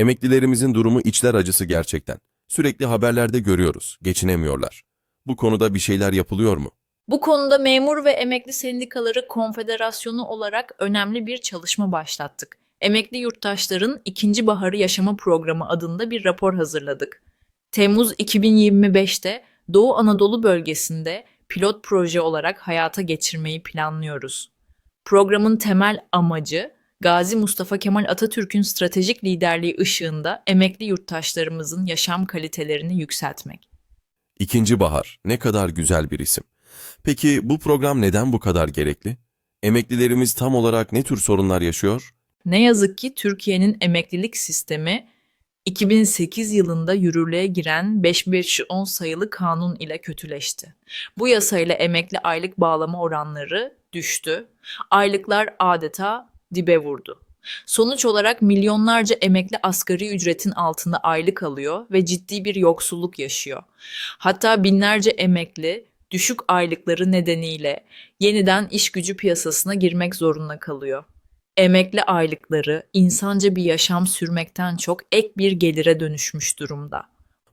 Emeklilerimizin durumu içler acısı gerçekten. Sürekli haberlerde görüyoruz, geçinemiyorlar. Bu konuda bir şeyler yapılıyor mu? Bu konuda Memur ve Emekli Sendikaları Konfederasyonu olarak önemli bir çalışma başlattık. Emekli yurttaşların ikinci baharı yaşama programı adında bir rapor hazırladık. Temmuz 2025'te Doğu Anadolu bölgesinde pilot proje olarak hayata geçirmeyi planlıyoruz. Programın temel amacı Gazi Mustafa Kemal Atatürk'ün stratejik liderliği ışığında emekli yurttaşlarımızın yaşam kalitelerini yükseltmek. İkinci Bahar, ne kadar güzel bir isim. Peki bu program neden bu kadar gerekli? Emeklilerimiz tam olarak ne tür sorunlar yaşıyor? Ne yazık ki Türkiye'nin emeklilik sistemi 2008 yılında yürürlüğe giren 5510 sayılı kanun ile kötüleşti. Bu yasayla emekli aylık bağlama oranları düştü. Aylıklar adeta dibe vurdu. Sonuç olarak milyonlarca emekli asgari ücretin altında aylık alıyor ve ciddi bir yoksulluk yaşıyor. Hatta binlerce emekli düşük aylıkları nedeniyle yeniden iş gücü piyasasına girmek zorunda kalıyor emekli aylıkları insanca bir yaşam sürmekten çok ek bir gelire dönüşmüş durumda.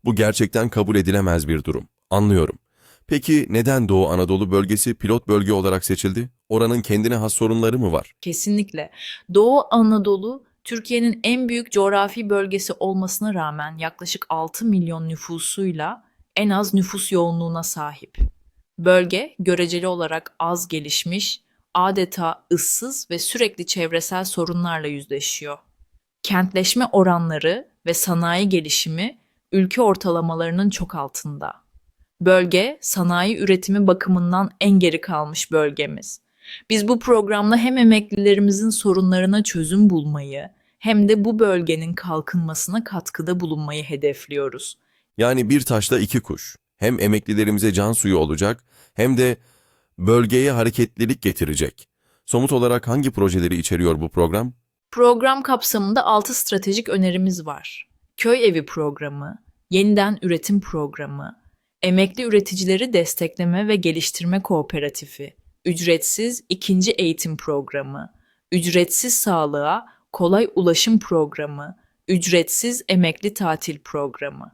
Bu gerçekten kabul edilemez bir durum. Anlıyorum. Peki neden Doğu Anadolu bölgesi pilot bölge olarak seçildi? Oranın kendine has sorunları mı var? Kesinlikle. Doğu Anadolu Türkiye'nin en büyük coğrafi bölgesi olmasına rağmen yaklaşık 6 milyon nüfusuyla en az nüfus yoğunluğuna sahip. Bölge göreceli olarak az gelişmiş, adeta ıssız ve sürekli çevresel sorunlarla yüzleşiyor. Kentleşme oranları ve sanayi gelişimi ülke ortalamalarının çok altında. Bölge sanayi üretimi bakımından en geri kalmış bölgemiz. Biz bu programla hem emeklilerimizin sorunlarına çözüm bulmayı hem de bu bölgenin kalkınmasına katkıda bulunmayı hedefliyoruz. Yani bir taşla iki kuş. Hem emeklilerimize can suyu olacak hem de bölgeye hareketlilik getirecek. Somut olarak hangi projeleri içeriyor bu program? Program kapsamında 6 stratejik önerimiz var. Köy evi programı, yeniden üretim programı, emekli üreticileri destekleme ve geliştirme kooperatifi, ücretsiz ikinci eğitim programı, ücretsiz sağlığa kolay ulaşım programı, ücretsiz emekli tatil programı.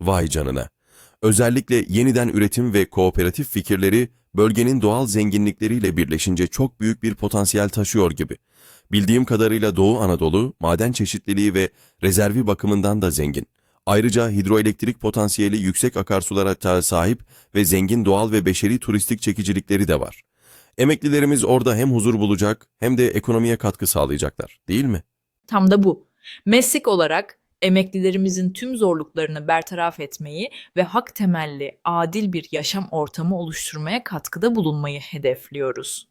Vay canına. Özellikle yeniden üretim ve kooperatif fikirleri bölgenin doğal zenginlikleriyle birleşince çok büyük bir potansiyel taşıyor gibi. Bildiğim kadarıyla Doğu Anadolu maden çeşitliliği ve rezervi bakımından da zengin. Ayrıca hidroelektrik potansiyeli yüksek akarsulara sahip ve zengin doğal ve beşeri turistik çekicilikleri de var. Emeklilerimiz orada hem huzur bulacak hem de ekonomiye katkı sağlayacaklar, değil mi? Tam da bu. Meslek olarak emeklilerimizin tüm zorluklarını bertaraf etmeyi ve hak temelli adil bir yaşam ortamı oluşturmaya katkıda bulunmayı hedefliyoruz.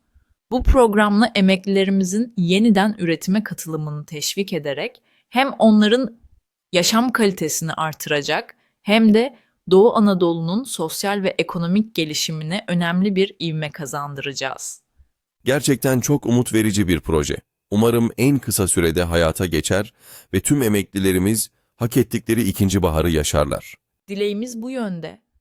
Bu programla emeklilerimizin yeniden üretime katılımını teşvik ederek hem onların yaşam kalitesini artıracak hem de Doğu Anadolu'nun sosyal ve ekonomik gelişimine önemli bir ivme kazandıracağız. Gerçekten çok umut verici bir proje. Umarım en kısa sürede hayata geçer ve tüm emeklilerimiz hak ettikleri ikinci baharı yaşarlar. Dileğimiz bu yönde.